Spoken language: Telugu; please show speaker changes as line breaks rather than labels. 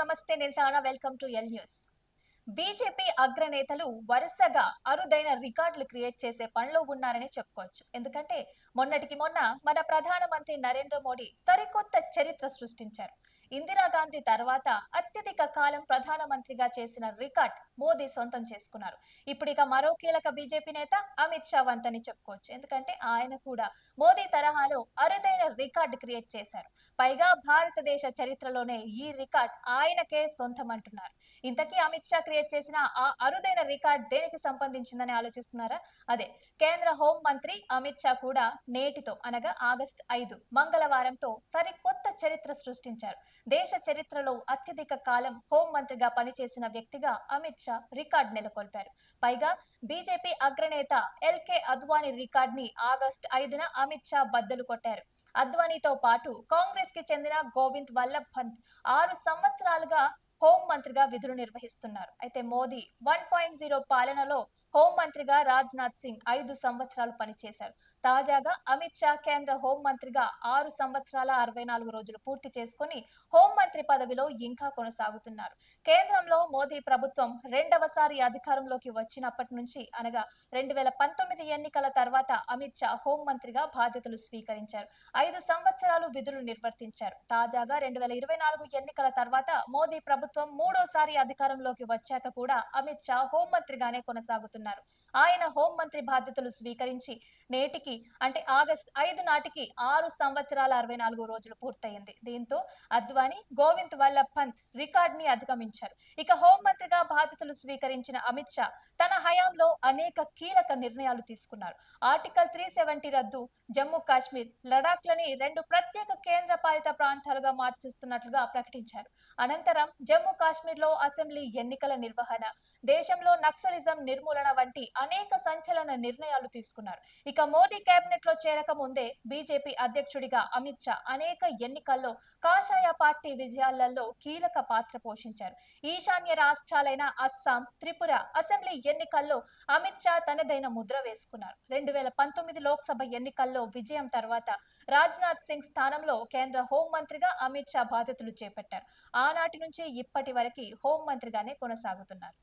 నమస్తే నేను Sara. Welcome to L news. BJP అగ్రనేతలు వరుసగా అరుదైన రికార్డులు క్రియేట్ చేసే పనిలో ఉన్నారని చెప్పుకోవచ్చు. ఎందుకంటే మొన్నటికి మొన్న మన ప్రధానమంత్రి నరేంద్ర మోడీ సరికొత్త చరిత్ర సృష్టించారు. ఇందిరాగాంధీ తర్వాత అత్యధిక కాలం ప్రధానమంత్రిగా చేసిన రికార్డ్ మోదీ సొంతం చేసుకున్నారు. ఇప్పుడు ఇక మరో కీలక బీజేపీ నేత అమిత్ షా వంతని చెప్పుకోవచ్చు. ఎందుకంటే ఆయన కూడా మోదీ తరహాలో అరుదైన రికార్డ్ క్రియేట్ చేశారు. పైగా భారతదేశ చరిత్రలోనే ఈ రికార్డ్ ఆయనకే సొంతం అంటున్నారు. ఇంతకీ అమిత్ షా క్రియేట్ చేసిన ఆ అరుదైన రికార్డ్ దేనికి సంబంధించిందని ఆలోచిస్తున్నారా? అదే కేంద్ర హోం మంత్రి అమిత్ షా కూడా నేటితో అనగా ఆగస్ట్ ఐదు మంగళవారంతో సరికొత్త చరిత్ర సృష్టించారు. దేశ చరిత్రలో అత్యధిక కాలం హోం మంత్రిగా పనిచేసిన వ్యక్తిగా అమిత్ షా రికార్డ్ నెలకొల్పారు. పైగా బీజేపీ అగ్రనేత ఎల్కే అద్వానీ రికార్డ్ని ఆగస్ట్ ఐదున అమిత్ షా బద్దలు కొట్టారు. అద్వానీతో పాటు కాంగ్రెస్కి చెందిన గోవింద్ వల్లభ్ పంత్ ఆరు సంవత్సరాలుగా హోం మంత్రిగా విధులు నిర్వహిస్తున్నారు. అయితే మోదీ వన్ పాయింట్ జీరో పాలనలో హోం మంత్రిగా రాజ్నాథ్ సింగ్ ఐదు సంవత్సరాలు పనిచేశారు. తాజాగా అమిత్ షా కేంద్ర హోం మంత్రిగా ఆరు సంవత్సరాల అరవై నాలుగు రోజులు పూర్తి చేసుకుని హోం మంత్రి పదవిలో ఇంకా కొనసాగుతున్నారు. కేంద్రంలో మోదీ ప్రభుత్వం రెండవసారి అధికారంలోకి వచ్చినప్పటి నుంచి అనగా రెండు వేల పంతొమ్మిది ఎన్నికల తర్వాత అమిత్ షా హోం మంత్రిగా బాధ్యతలు స్వీకరించారు. ఐదు సంవత్సరాలు విధులు నిర్వర్తించారు. తాజాగా రెండు వేల ఇరవై నాలుగు ఎన్నికల తర్వాత మోదీ ప్రభుత్వం మూడోసారి అధికారంలోకి వచ్చాక కూడా అమిత్ షా హోం మంత్రిగానే కొనసాగుతున్నారు ఆయన హోం మంత్రి బాధ్యతలు స్వీకరించి నేటికి అంటే ఆగస్ట్ ఐదు నాటికి ఆరు సంవత్సరాల అరవై నాలుగు రోజులు పూర్తయింది. దీంతో అద్వానీ గోవింద్ వల్లభ్ పంత్ రికార్డ్ని అధిగమించారు. ఇక హోం మంత్రిగా బాధ్యతలు స్వీకరించిన అమిత్ షా తన హయాంలో అనేక కీలక నిర్ణయాలు తీసుకున్నారు. ఆర్టికల్ త్రీ సెవెంటీ రద్దు జమ్మూ కాశ్మీర్ లడాక్ లని రెండు ప్రత్యేక కేంద్ర పాలిత ప్రాంతాలుగా మార్చిస్తున్నట్లుగా ప్రకటించారు. అనంతరం జమ్మూ కాశ్మీర్లో అసెంబ్లీ ఎన్నికల నిర్వహణ దేశంలో నక్సలిజం నిర్మూలన వంటి అనేక సంచలన నిర్ణయాలు తీసుకున్నారు. ఇక మోదీ కేబినెట్లో చేరక ముందే బీజేపీ అధ్యక్షుడిగా అమిత్ షా అనేక ఎన్నికల్లో కాషాయ పార్టీ విజయాలలో కీలక పాత్ర పోషించారు. ఈశాన్య రాష్ట్రాలైన అస్సాం త్రిపుర అసెంబ్లీ ఎన్నికల్లో అమిత్ షా తనదైన ముద్ర వేసుకున్నారు. రెండు వేల పంతొమ్మిది లోక్సభ ఎన్నికల్లో విజయం తర్వాత రాజ్నాథ్ సింగ్ స్థానంలో కేంద్ర హోం మంత్రిగా అమిత్ షా బాధ్యతలు చేపట్టారు. ఆనాటి నుంచి ఇప్పటి వరకు హోం మంత్రిగానే కొనసాగుతున్నారు.